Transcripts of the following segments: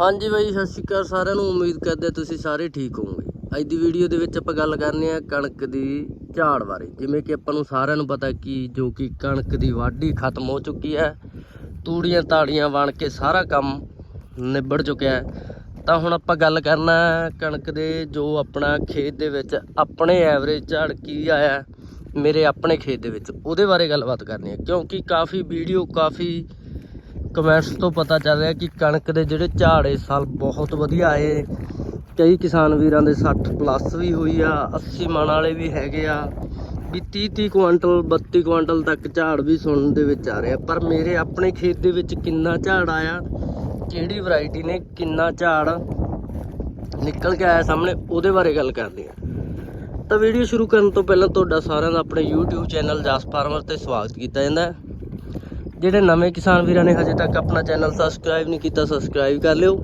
ਹਾਂਜੀ ਬਾਈ, ਸਤਿ ਸ਼੍ਰੀ ਅਕਾਲ ਸਾਰਿਆਂ ਨੂੰ। ਉਮੀਦ ਕਰਦੇ ਤੁਸੀਂ ਸਾਰੇ ਠੀਕ ਹੋਵੋਗੇ। ਅੱਜ ਦੀ ਵੀਡੀਓ ਦੇ ਵਿੱਚ ਆਪਾਂ ਗੱਲ ਕਰਨੀ ਆ ਕਣਕ ਦੀ ਝਾੜ ਬਾਰੇ। ਜਿਵੇਂ ਕਿ ਆਪਾਂ ਨੂੰ ਸਾਰਿਆਂ ਨੂੰ ਪਤਾ ਕਿ ਜੋ ਕਿ ਕਣਕ ਦੀ ਵਾਢੀ ਖਤਮ ਹੋ ਚੁੱਕੀ ਹੈ, ਤੂੜੀਆਂ ਤਾੜੀਆਂ ਬਣ ਕੇ ਸਾਰਾ ਕੰਮ ਨਿਬੜ ਚੁੱਕਿਆ ਹੈ। ਤਾਂ ਹੁਣ ਆਪਾਂ ਗੱਲ ਕਰਨਾ ਕਣਕ ਦੇ ਜੋ ਆਪਣਾ ਖੇਤ ਦੇ ਵਿੱਚ ਆਪਣੇ ਐਵਰੇਜ ਝਾੜ ਕੀ ਆਇਆ ਮੇਰੇ ਆਪਣੇ ਖੇਤ ਦੇ ਵਿੱਚ। ਉਹਦੇ ਬਾਰੇ ਗੱਲਬਾਤ ਕਰਨੀ ਹੈ। ਕਿਉਂਕਿ ਕਾਫੀ ਵੀਡੀਓ ਕਾਫੀ ਕਮੈਂਟਸ ਤੋਂ ਪਤਾ ਚੱਲ ਰਿਹਾ ਕਿ ਕਣਕ ਦੇ ਜਿਹੜੇ ਝਾੜ ਇਸ ਸਾਲ ਬਹੁਤ ਵਧੀਆ ਆਏ। ਕਈ ਕਿਸਾਨ ਵੀਰਾਂ ਦੇ 60 ਪਲੱਸ ਵੀ ਹੋਈ ਆ 80 ਮਣ ਵਾਲੇ ਵੀ ਹੈਗੇ ਆ। ਵੀ 30 30 ਕੁਇੰਟਲ 32 ਕੁਇੰਟਲ ਤੱਕ ਝਾੜ ਵੀ ਸੁਣਨ ਦੇ ਵਿੱਚ ਆ ਰਿਹਾ। ਪਰ ਮੇਰੇ ਆਪਣੇ ਖੇਤ ਦੇ ਵਿੱਚ ਕਿੰਨਾ ਝਾੜ ਆਇਆ, ਕਿਹੜੀ ਵੈਰਾਈਟੀ ਨੇ, ਕਿੰਨਾ ਝਾੜ ਨਿਕਲ ਕੇ ਆਇਆ ਸਾਹਮਣੇ, ਉਹਦੇ ਬਾਰੇ ਗੱਲ ਕਰਦੇ ਆ। ਤਾਂ ਵੀਡੀਓ ਸ਼ੁਰੂ ਕਰਨ ਤੋਂ ਪਹਿਲਾਂ ਤੁਹਾਡਾ ਸਾਰਿਆਂ ਦਾ ਆਪਣੇ YouTube ਚੈਨਲ ਜਸ ਫਾਰਮਰ ਤੇ ਸਵਾਗਤ ਕੀਤਾ ਜਾਂਦਾ ਹੈ। ਜਿਹੜੇ ਨਵੇਂ ਕਿਸਾਨ ਵੀਰਾਂ ਨੇ ਹਜੇ ਤੱਕ ਆਪਣਾ ਚੈਨਲ ਸਬਸਕ੍ਰਾਈਬ ਨਹੀਂ ਕੀਤਾ ਸਬਸਕ੍ਰਾਈਬ ਕਰ ਲਿਓ।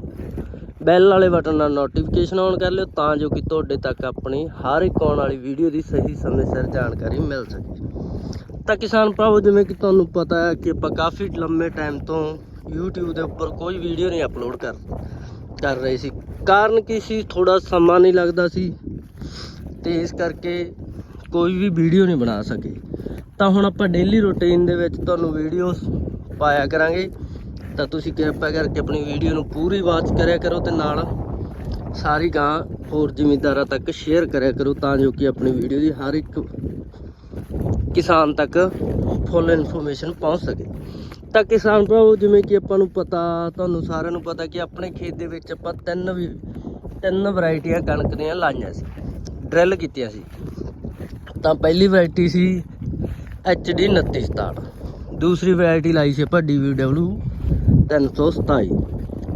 ਬੈਲ ਵਾਲੇ ਬਟਨ ਨਾਲ ਨੋਟੀਫਿਕੇਸ਼ਨ ਆਨ ਕਰ ਲਿਓ ਤਾਂ ਜੋ ਕਿ ਤੁਹਾਡੇ ਤੱਕ ਆਪਣੀ ਹਰ ਇੱਕ ਆਉਣ ਵਾਲੀ ਵੀਡੀਓ ਦੀ ਸਹੀ ਸਮੇਂ ਸਿਰ ਜਾਣਕਾਰੀ ਮਿਲ ਸਕੇ। ਤਾਂ ਕਿਸਾਨ ਭਰਾਵੋ, ਜਿਵੇਂ ਕਿ ਤੁਹਾਨੂੰ ਪਤਾ ਹੈ ਕਿ ਆਪਾਂ ਕਾਫੀ ਲੰਮੇ ਟਾਈਮ ਤੋਂ YouTube ਦੇ ਉੱਪਰ ਕੋਈ ਵੀਡੀਓ ਨਹੀਂ ਅਪਲੋਡ ਕਰ ਕਰ ਰਹੇ ਸੀ। ਕਾਰਨ ਕੀ ਸੀ? ਥੋੜਾ ਸਮਾਂ ਨਹੀਂ ਲੱਗਦਾ ਸੀ ਤੇ ਇਸ ਕਰਕੇ ਕੋਈ ਵੀ ਵੀਡੀਓ ਨਹੀਂ ਬਣਾ ਸਕੇ। ਤਾਂ ਹੁਣ ਆਪਾਂ ਡੇਲੀ ਰੂਟੀਨ ਦੇ ਵਿੱਚ ਤੁਹਾਨੂੰ ਵੀਡੀਓਸ ਪਾਇਆ ਕਰਾਂਗੇ। ਤਾਂ ਤੁਸੀਂ ਕਿਰਪਾ ਕਰਕੇ ਆਪਣੀ ਵੀਡੀਓ ਨੂੰ ਪੂਰੀ ਵਾਚ ਕਰਿਆ ਕਰੋ ਤੇ ਨਾਲ ਸਾਰੀ ਗਾਂ ਹੋਰ ਜ਼ਿਮੀਂਦਾਰਾਂ ਤੱਕ ਸ਼ੇਅਰ ਕਰਿਆ ਕਰੋ ਤਾਂ ਜੋ ਕਿ ਆਪਣੀ ਵੀਡੀਓ ਦੀ ਹਰ ਇੱਕ ਕਿਸਾਨ ਤੱਕ ਫੁੱਲ ਇਨਫੋਰਮੇਸ਼ਨ ਪਹੁੰਚ ਸਕੇ। ਤਾਂ ਕਿਸਾਨ ਭਰਾਵੋ, ਜਿਵੇਂ ਕਿ ਆਪਾਂ ਨੂੰ ਪਤਾ, ਤੁਹਾਨੂੰ ਸਾਰਿਆਂ ਨੂੰ ਪਤਾ ਕਿ ਆਪਣੇ ਖੇਤ ਦੇ ਵਿੱਚ ਆਪਾਂ ਤਿੰਨ ਵੀ, ਤਿੰਨ ਵੈਰਾਈਟੀਆਂ ਕਣਕ ਦੀਆਂ ਲਾਈਆਂ ਸੀ ਡਰਿਲ ਕੀਤੀਆਂ ਸੀ। ਤਾਂ ਪਹਿਲੀ ਵੈਰਾਈਟੀ ਸੀ HD 2967 ਦੂਸਰੀ ਵੈਰਾਈਟੀ ਲਾਈ ਸੀ ਆਪਾਂ DVW 327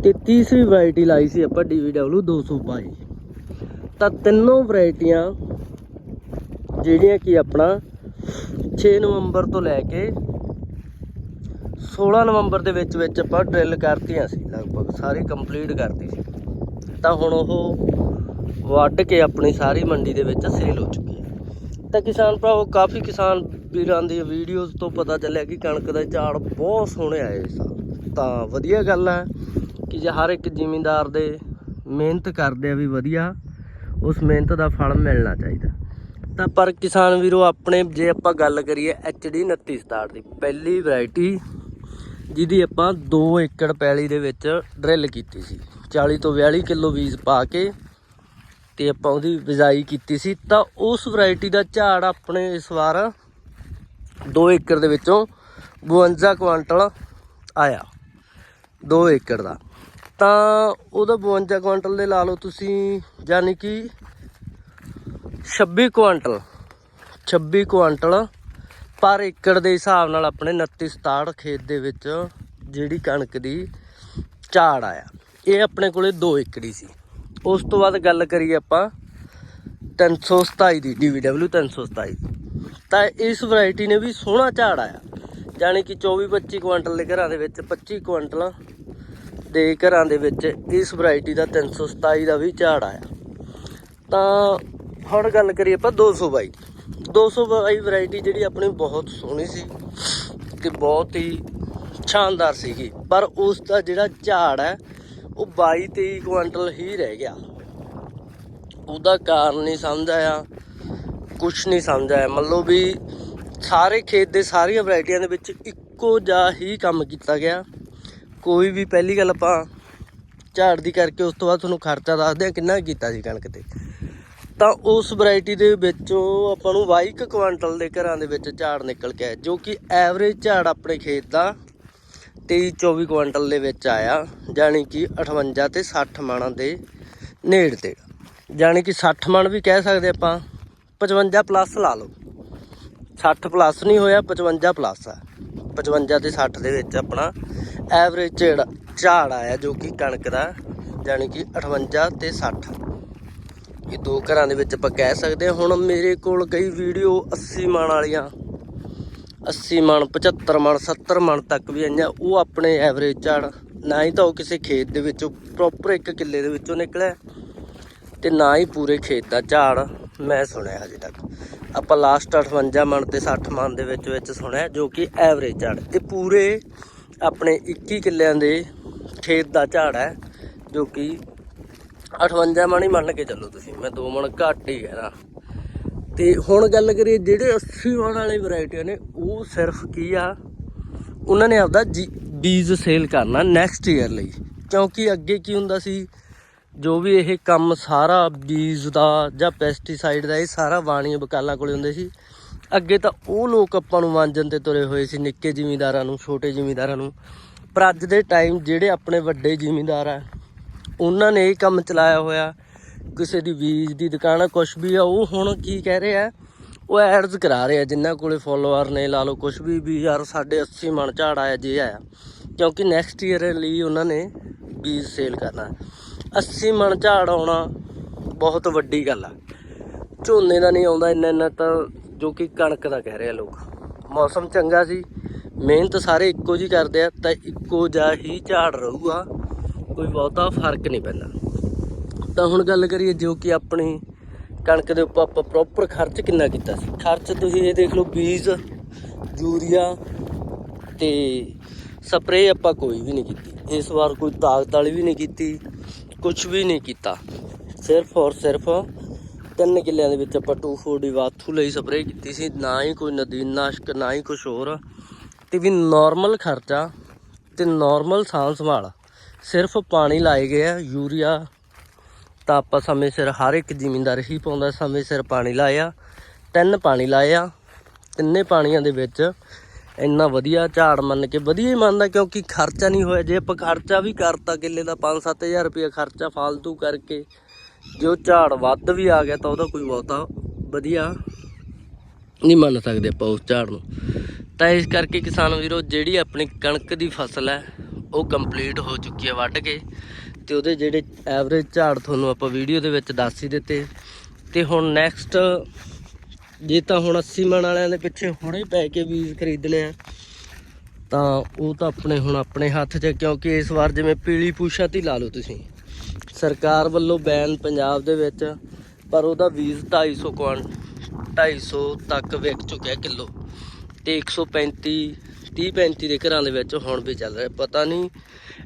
ਤੇ ਤੀਸਰੀ ਵੈਰਾਈਟੀ ਲਾਈ ਸੀ ਆਪਾਂ DVW 222 ਤਾਂ ਤਿੰਨੋਂ ਵੈਰਾਈਟੀਆਂ ਜਿਹੜੀਆਂ ਕਿ ਆਪਣਾ 6 ਨਵੰਬਰ ਤੋਂ ਲੈ ਕੇ 16 ਨਵੰਬਰ ਦੇ ਵਿੱਚ ਵਿੱਚ ਆਪਾਂ ਡਰਿਲ ਕਰਤੀਆਂ ਸੀ, ਲਗਭਗ ਸਾਰੀ ਕੰਪਲੀਟ ਕਰਤੀ ਸੀ। ਤਾਂ ਹੁਣ ਉਹ ਵੱਢ ਕੇ ਆਪਣੀ ਸਾਰੀ ਮੰਡੀ ਦੇ ਵਿੱਚ ਸੇਲ ਹੋ ਚੁੱਕੀ ਹੈ। ਤਾਂ ਕਿਸਾਨ ਭਰਾਵੋ, ਕਾਫੀ ਕਿਸਾਨ ਵੀਰਾਂ ਦੀ ਵੀਡੀਓਜ਼ ਤੋਂ ਪਤਾ ਚੱਲਿਆ ਕਿ ਕਣਕ ਦਾ ਝਾੜ ਬਹੁਤ ਸੋਹਣੇ ਆਏ ਇਸ ਸਾਲ। ਤਾਂ ਵਧੀਆ ਗੱਲ ਹੈ ਕਿ ਜੇ ਹਰ ਇੱਕ ਜ਼ਿਮੀਂਦਾਰ ਦੇ ਮਿਹਨਤ ਕਰਦੇ ਆ ਵੀ ਵਧੀਆ, ਉਸ ਮਿਹਨਤ ਦਾ ਫਲ ਮਿਲਣਾ ਚਾਹੀਦਾ। ਤਾਂ ਪਰ ਕਿਸਾਨ ਵੀਰੋ, ਆਪਣੇ ਜੇ ਆਪਾਂ ਗੱਲ ਕਰੀਏ HD 2967 ਦੀ, ਪਹਿਲੀ ਵੈਰਾਈਟੀ ਜਿਹਦੀ ਆਪਾਂ 2 ਏਕੜ ਪੈਲੀ ਦੇ ਵਿੱਚ ਡਰਿਲ ਕੀਤੀ ਸੀ। 40 ਤੋਂ 42 ਕਿਲੋ ਬੀਜ ਪਾ ਕੇ ਤੇ ਆਪਾਂ ਉਹਦੀ ਬਿਜਾਈ ਕੀਤੀ ਸੀ। ਤਾਂ ਉਸ ਵੈਰਾਈਟੀ ਦਾ ਝਾੜ ਆਪਣੇ ਇਸ ਵਾਰ 2 ਏਕੜ ਦੇ ਵਿੱਚੋਂ 52 ਕੁਆਂਟਲ ਆਇਆ। 2 ਏਕੜ ਦਾ। ਤਾਂ ਉਹਦਾ 52 ਕੁਆਂਟਲ ਦੇ ਲਾ ਲਓ ਤੁਸੀਂ, ਯਾਨੀ ਕਿ 26 ਕੁਆਂਟਲ 26 ਕੁਆਂਟਲ ਪਰ ਏਕੜ ਦੇ ਹਿਸਾਬ ਨਾਲ ਆਪਣੇ 29 67 ਖੇਤ ਦੇ ਵਿੱਚ ਜਿਹੜੀ ਕਣਕ ਦੀ ਝਾੜ ਆਇਆ। ਇਹ ਆਪਣੇ ਕੋਲੇ 2 ਏਕੜੀ ਸੀ। ਉਸ ਤੋਂ ਬਾਅਦ ਗੱਲ ਕਰੀਏ ਆਪਾਂ 327 ਦੀ DVW 327 ਤਾਂ ਇਸ ਵੈਰਾਈਟੀ ਨੇ ਵੀ ਸੋਹਣਾ ਝਾੜ ਆਇਆ। ਯਾਨੀ ਕਿ 24 25 ਕੁਇੰਟਲ ਦੇ ਘਰਾਂ ਦੇ ਵਿੱਚ 25 ਕੁਆਂਟਲ ਦੇ ਘਰਾਂ ਦੇ ਵਿੱਚ ਇਸ ਵੈਰਾਈਟੀ ਦਾ 327 ਦਾ ਵੀ ਝਾੜ ਆਇਆ। ਤਾਂ ਹੁਣ ਗੱਲ ਕਰੀਏ ਆਪਾਂ 222 222 ਵੈਰਾਈਟੀ ਜਿਹੜੀ ਆਪਣੀ ਬਹੁਤ ਸੋਹਣੀ ਸੀ ਤੇ ਬਹੁਤ ਹੀ ਸ਼ਾਨਦਾਰ ਸੀਗੀ। ਪਰ ਉਸ ਦਾ ਜਿਹੜਾ ਝਾੜ ਹੈ, ਉਹ 22 23 ਕੁਆਂਟਲ ਹੀ ਰਹਿ ਗਿਆ। ਉਹਦਾ ਕਾਰਨ ਨਹੀਂ ਸਮਝ ਆਇਆ। ਕੁਝ ਨਹੀਂ ਸਮਝ ਆਇਆ ਮੰਨ ਲਓ ਵੀ ਸਾਰੇ ਖੇਤ ਦੇ ਸਾਰੀਆਂ ਵੈਰਾਈਟੀਆਂ ਦੇ ਵਿੱਚ ਇੱਕੋ ਜਿਹਾ ਹੀ ਕੰਮ ਕੀਤਾ ਗਿਆ। ਕੋਈ ਵੀ ਪਹਿਲੀ ਗੱਲ ਆਪਾਂ ਝਾੜ ਦੀ ਕਰਕੇ ਉਸ ਤੋਂ ਬਾਅਦ ਤੁਹਾਨੂੰ ਖਰਚਾ ਦੱਸਦੇ ਆ ਕਿੰਨਾ ਕੀਤਾ ਸੀ ਕਣਕ ਤੇ। ਤਾਂ ਉਸ ਵੈਰਾਈਟੀ ਦੇ ਵਿੱਚੋਂ ਆਪਾਂ ਨੂੰ 22 ਕੁਆਂਟਲ ਦੇ ਘਰਾਂ ਦੇ ਵਿੱਚ ਝਾੜ ਨਿਕਲ ਕੇ ਆਇਆ, ਜੋ ਕਿ ਐਵਰੇਜ ਝਾੜ ਆਪਣੇ ਖੇਤ ਦਾ 23 24 ਕੁਇੰਟਲ ਦੇ ਵਿੱਚ ਆਇਆ, ਜਾਣੀ ਕਿ 58 ਤੇ 60 ਮਣਾਂ ਦੇ ਨੇੜ ਤੇ। ਜਾਣੀ ਕਿ 60 ਮਣ ਵੀ ਕਹਿ ਸਕਦੇ ਆਪਾਂ। 55 ਪਲੱਸ ਲਾ ਲਓ। 60 ਪਲੱਸ ਨਹੀਂ ਹੋਇਆ 55 ਪਲੱਸ ਆ। 55 ਤੇ 60 ਦੇ ਵਿੱਚ ਆਪਣਾ ਐਵਰੇਜ ਝਾੜ ਝਾੜ ਆਇਆ ਜੋ ਕਿ ਕਣਕ ਦਾ, ਜਾਣੀ ਕਿ 58 ਤੇ 60 ਇਹ ਦੋ ਘਰਾਂ ਦੇ ਵਿੱਚ ਆਪਾਂ ਕਹਿ ਸਕਦੇ ਹਾਂ। ਹੁਣ ਮੇਰੇ ਕੋਲ ਕਈ ਵੀਡੀਓ 80 ਮਣ ਵਾਲੀਆਂ 80 ਮਣ 75 ਮਣ 70 ਮਣ ਤੱਕ ਵੀ ਆਈਆਂ। ਉਹ ਆਪਣੇ ਐਵਰੇਜ ਝਾੜ, ਨਾ ਹੀ ਤਾਂ ਉਹ ਕਿਸੇ ਖੇਤ ਦੇ ਵਿੱਚੋਂ ਪ੍ਰੋਪਰ ਇੱਕ ਕਿੱਲੇ ਦੇ ਵਿੱਚੋਂ ਨਿਕਲਿਆ। ਤੇ ਨਾ ਹੀ ਪੂਰੇ ਖੇਤ ਦਾ ਝਾੜ। ਮੈਂ ਸੁਣਿਆ ਹਜੇ ਤੱਕ। ਆਪਾਂ ਲਾਸਟ 58 ਮਣ ਤੇ 60 ਮਣ ਦੇ ਵਿੱਚ ਵਿੱਚ ਸੁਣਿਆ ਜੋ ਕਿ ਐਵਰੇਜ ਝਾੜ ਇਹ ਪੂਰੇ ਆਪਣੇ 21 ਕਿੱਲਿਆਂ ਦੇ ਖੇਤ ਦਾ ਝਾੜ ਹੈ, ਜੋ ਕਿ 58 ਮਣ ਹੀ ਮੰਨ ਕੇ ਚੱਲੋ ਤੁਸੀਂ। ਮੈਂ 2 ਮਣ ਘੱਟ ਹੀ ਕਹਿਣਾ ਤੇ ਹੁਣ ਗੱਲ ਕਰੀਏ ਜਿਹੜੇ 80 ਮਣ ਵਾਲੇ ਵੈਰਾਈਟੀਆਂ ਨੇ, ਉਹ ਸਿਰਫ ਕੀ ਆ? ਉਹਨਾਂ ਨੇ ਆਪਦਾ ਜੀ- ਬੀਜ ਸੇਲ ਕਰਨਾ ਨੈਕਸਟ ਈਅਰ ਲਈ। ਕਿਉਂਕਿ ਅੱਗੇ ਕੀ ਹੁੰਦਾ ਸੀ? ਜੋ ਵੀ ਇਹ ਕੰਮ ਸਾਰਾ ਬੀਜ ਦਾ ਜਾਂ ਪੈਸਟੀਸਾਈਡ ਦਾ, ਇਹ ਸਾਰਾ ਵਾਣੀਆਂ ਬਕਾਲਾਂ ਕੋਲੇ ਹੁੰਦੇ ਸੀ। ਅੱਗੇ ਤਾਂ ਉਹ ਲੋਕ ਆਪਾਂ ਨੂੰ ਵਾਂਝਣ ਤੇ ਤੁਰੇ ਹੋਏ ਸੀ, ਨਿੱਕੇ ਜ਼ਿਮੀਂਦਾਰਾਂ ਨੂੰ, ਛੋਟੇ ਜ਼ਿਮੀਂਦਾਰਾਂ ਨੂੰ। ਪਰ ਅੱਜ ਦੇ ਟਾਈਮ ਜਿਹੜੇ ਆਪਣੇ ਵੱਡੇ ਜ਼ਿਮੀਂਦਾਰ ਆ, ਉਹਨਾਂ ਨੇ ਇਹ ਕੰਮ ਚਲਾਇਆ ਹੋਇਆ। ਕਿਸੇ ਦੀ ਬੀਜ ਦੀ ਦੁਕਾਨ ਆ, ਕੁਛ ਵੀ ਆ, ਉਹ ਹੁਣ ਕੀ ਕਹਿ ਰਹੇ ਆ? ਉਹ ਐਡਸ ਕਰਾ ਰਹੇ ਆ, ਜਿਨ੍ਹਾਂ ਕੋਲੇ ਫੋਲੋਅਰ ਨੇ, ਲਾ ਲਓ ਕੁਛ ਵੀ ਵੀ ਯਾਰ ਸਾਡੇ 80 ਮਣ ਝਾੜ ਆਇਆ, ਜੇ ਆਇਆ। ਕਿਉਂਕਿ ਨੈਕਸਟ ਈਅਰ ਲਈ ਉਹਨਾਂ ਨੇ ਬੀਜ ਸੇਲ ਕਰਨਾ। 80 ਮਣ ਝਾੜ ਆਉਣਾ ਬਹੁਤ ਵੱਡੀ ਗੱਲ ਆ। ਝੋਨੇ ਦਾ ਨਹੀਂ ਆਉਂਦਾ, ਇੰਨਾ ਇੰਨਾ ਤਾਂ ਜੋ ਕਿ ਕਣਕ ਦਾ ਕਹਿ ਰਹੇ ਆ ਲੋਕ। ਮੌਸਮ ਚੰਗਾ ਸੀ, ਮਿਹਨਤ ਸਾਰੇ ਇੱਕੋ ਜੀ ਕਰਦੇ ਆ, ਤਾਂ ਇੱਕੋ ਜਿਹਾ ਹੀ ਝਾੜ ਰਹੂਗਾ, ਕੋਈ ਬਹੁਤਾ ਫ਼ਰਕ ਨਹੀਂ ਪੈਂਦਾ। ਤਾਂ ਹੁਣ ਗੱਲ ਕਰੀਏ ਜੋ ਕਿ ਆਪਣੀ ਕਣਕ ਦੇ ਉੱਪਰ ਆਪਾਂ ਪ੍ਰੋਪਰ ਖਰਚ ਕਿੰਨਾ ਕੀਤਾ ਸੀ? ਖਰਚ ਤੁਸੀਂ ਇਹ ਦੇਖ ਲਓ, ਬੀਜ, ਯੂਰੀਆ ਤੇ ਸਪਰੇਅ ਆਪਾਂ ਕੋਈ ਵੀ ਨਹੀਂ ਕੀਤੀ। ਇਸ ਵਾਰ ਕੋਈ ਤਾਕਤ ਵਾਲੀ ਵੀ ਨਹੀਂ ਕੀਤੀ। ਕੁਝ ਵੀ ਨਹੀਂ ਕੀਤਾ। ਸਿਰਫ ਔਰ ਸਿਰਫ ਤਿੰਨ ਕਿੱਲਿਆਂ ਦੇ ਵਿੱਚ ਆਪਾਂ 240 ਵਾਥੂ ਲਈ ਸਪਰੇਅ ਕੀਤੀ ਸੀ। ਨਾ ਹੀ ਕੋਈ ਨਦੀਨਨਾਸ਼ਕ ਨਾ ਹੀ ਕੁਝ ਹੋਰ। ਤੇ ਵੀ ਨਾਰਮਲ ਖਰਚਾ ਤੇ ਨਾਰਮਲ ਸਾਂਭ ਸੰਭਾਲ। ਸਿਰਫ ਪਾਣੀ ਲਾਏ ਗਏ ਆ, ਯੂਰੀਆ ਤਾਂ ਆਪਾਂ ਸਮੇਂ ਸਿਰ ਹਰ ਇੱਕ ਜ਼ਿਮੀਂਦਾਰ ਹੀ ਪਾਉਂਦਾ, ਸਮੇਂ ਸਿਰ ਪਾਣੀ ਲਾਇਆ। ਤਿੰਨ ਪਾਣੀ ਲਾਇਆ। ਤਿੰਨੇ ਪਾਣੀਆਂ ਦੇ ਵਿੱਚ ਇੰਨਾ ਵਧੀਆ ਝਾੜ ਮੰਨ ਕੇ ਵਧੀਆ ਹੀ ਮੰਨਦਾ ਕਿਉਂਕਿ ਖਰਚਾ ਨਹੀਂ ਹੋਇਆ। ਜੇ ਆਪਾਂ ਖਰਚਾ ਵੀ ਕਰਤਾ ਕਿੱਲੇ ਦਾ 5-7000 ਰੁਪਏ ਖਰਚਾ ਫालतू ਕਰਕੇ ਜੋ ਝਾੜ ਵੱਧ ਵੀ ਆ ਗਿਆ ਤਾਂ ਉਹਦਾ ਕੋਈ ਬਹੁਤਾ ਵਧੀਆ ਨਹੀਂ ਮੰਨ ਸਕਦੇ ਆਪਾਂ ਉਸ ਝਾੜ ਨੂੰ। ਤਾਂ ਇਸ ਕਰਕੇ ਕਿਸਾਨ ਵੀਰੋ, ਜਿਹੜੀ ਆਪਣੀ ਕਣਕ ਦੀ ਫਸਲ ਹੈ, ਉਹ ਕੰਪਲੀਟ ਹੋ ਚੁੱਕੀ ਹੈ ਵੱਢ ਕੇ। ਤੇ ਉਹਦੇ ਜਿਹੜੇ ਐਵਰੇਜ ਝਾੜ ਤੁਹਾਨੂੰ ਆਪਾਂ ਵੀਡੀਓ ਦੇ ਵਿੱਚ ਦੱਸ ਹੀ ਦਿੱਤੇ। ਤੇ ਹੁਣ ਨੈਕਸਟ ਜੇ ਤਾਂ ਹੁਣ 80 ਮਣ ਵਾਲਿਆਂ ਦੇ ਪਿੱਛੇ ਹੁਣੇ ਪੈ ਕੇ ਬੀਜ ਖਰੀਦਣੇ ਆ, ਤਾਂ ਉਹ ਤਾਂ ਆਪਣੇ ਹੁਣ ਆਪਣੇ ਹੱਥ 'ਚ ਕਿਉਂਕਿ ਇਸ ਵਾਰ ਜਿਵੇਂ ਪੀਲੀ ਪੂਛਾ ਤੀ ਲਾ ਲਓ ਤੁਸੀਂ। ਸਰਕਾਰ ਵੱਲੋਂ ਬੈਨ ਪੰਜਾਬ ਦੇ ਵਿੱਚ, ਪਰ ਉਹਦਾ ਬੀਜ 250 ਕੁਆਂਟ 250 ਤੱਕ ਵਿਕ ਚੁੱਕਿਆ ਕਿਲੋ। ਤੇ 135 30 35 ਦੇ ਘਰਾਂ ਦੇ ਵਿੱਚ ਹੁਣ ਵੀ ਚੱਲ ਰਿਹਾ। ਪਤਾ ਨਹੀਂ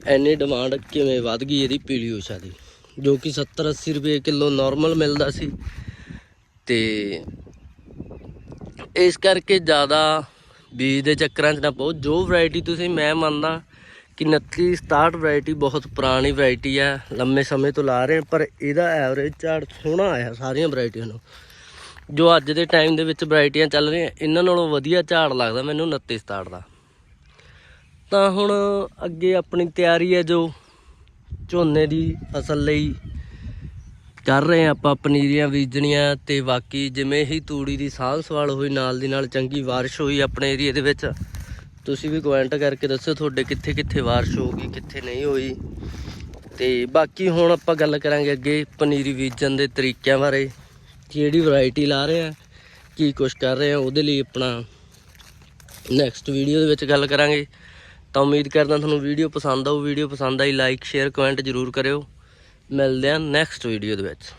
ਐਨੀ ਡਿਮਾਂਡ ਕਿਵੇਂ ਵੱਧ ਗਈ ਇਹਦੀ ਪੀਲੀ ਊਸ਼ਾ ਦੀ, ਜੋ ਕਿ 70 80 ਰੁਪਏ ਕਿਲੋ ਨਾਰਮਲ ਮਿਲਦਾ ਸੀ। ਤੇ ਇਸ ਕਰਕੇ ਜ਼ਿਆਦਾ ਬੀਜ ਦੇ ਚੱਕਰਾਂ 'ਚ ਨਾ ਪਾਓ। ਜੋ ਵੈਰਾਈਟੀ ਤੁਸੀਂ ਮੈਂ ਮੰਨਦਾ ਕਿ 29 67 ਵੈਰਾਈਟੀ ਬਹੁਤ ਪੁਰਾਣੀ ਵੈਰਾਈਟੀ ਹੈ ਲੰਮੇ ਸਮੇਂ ਤੋਂ ਲਾ ਰਹੇ ਪਰ ਇਹਦਾ ਐਵਰੇਜ ਝਾੜ ਸੋਹਣਾ ਆਇਆ ਸਾਰੀਆਂ ਵੈਰਾਈਟੀਆਂ ਨੂੰ। ਜੋ ਅੱਜ ਦੇ ਟਾਈਮ ਦੇ ਵਿੱਚ ਵੈਰਾਈਟੀਆਂ ਚੱਲ ਰਹੀਆਂ, ਇਹਨਾਂ ਨਾਲੋਂ ਵਧੀਆ ਝਾੜ ਲੱਗਦਾ ਮੈਨੂੰ 29 67 ਦਾ। ਤਾਂ ਹੁਣ ਅੱਗੇ ਆਪਣੀ ਤਿਆਰੀ ਹੈ ਜੋ ਝੋਨੇ ਦੀ ਫਸਲ ਲਈ। ਕਰ ਰਹੇ ਹਾਂ ਆਪਾਂ ਪਨੀਰੀਆਂ ਬੀਜਣੀਆਂ ਤੇ ਬਾਕੀ ਜਿਵੇਂ ਹੀ ਤੂੜੀ ਦੀ ਸਾਂਭ ਸੰਭਾਲ ਹੋਈ, ਨਾਲ ਦੀ ਨਾਲ ਚੰਗੀ ਬਾਰਿਸ਼ ਹੋਈ ਆਪਣੇ ਏਰੀਆ ਦੇ ਵਿੱਚ, ਤੁਸੀਂ ਵੀ ਕਮੈਂਟ ਕਰਕੇ ਦੱਸੋ ਤੁਹਾਡੇ ਕਿੱਥੇ ਕਿੱਥੇ ਬਾਰਿਸ਼ ਹੋ ਗਈ, ਕਿੱਥੇ ਨਹੀਂ ਹੋਈ। ਤੇ ਬਾਕੀ ਹੁਣ ਆਪਾਂ ਗੱਲ ਕਰਾਂਗੇ ਅੱਗੇ ਪਨੀਰੀ ਬੀਜਣ ਦੇ ਤਰੀਕਿਆਂ ਬਾਰੇ, ਕਿਹੜੀ ਵੈਰਾਈਟੀ ਲਾ ਰਹੇ ਆ ਕੀ ਕੁਛ ਕਰ ਰਹੇ ਆ ਉਹਦੇ ਲਈ ਆਪਣਾ ਨੈਕਸਟ ਵੀਡੀਓ ਦੇ ਵਿੱਚ ਗੱਲ ਕਰਾਂਗੇ। ਤਾਂ ਉਮੀਦ ਕਰਦਾ ਤੁਹਾਨੂੰ ਵੀਡੀਓ ਪਸੰਦ ਆਊ ਵੀਡੀਓ ਪਸੰਦ ਆਈ ਲਾਈਕ ਸ਼ੇਅਰ ਕਮੈਂਟ ਜ਼ਰੂਰ ਕਰਿਓ। ਮਿਲਦੇ ਆ ਨੈਕਸਟ ਵੀਡੀਓ ਦੇ ਵਿੱਚ।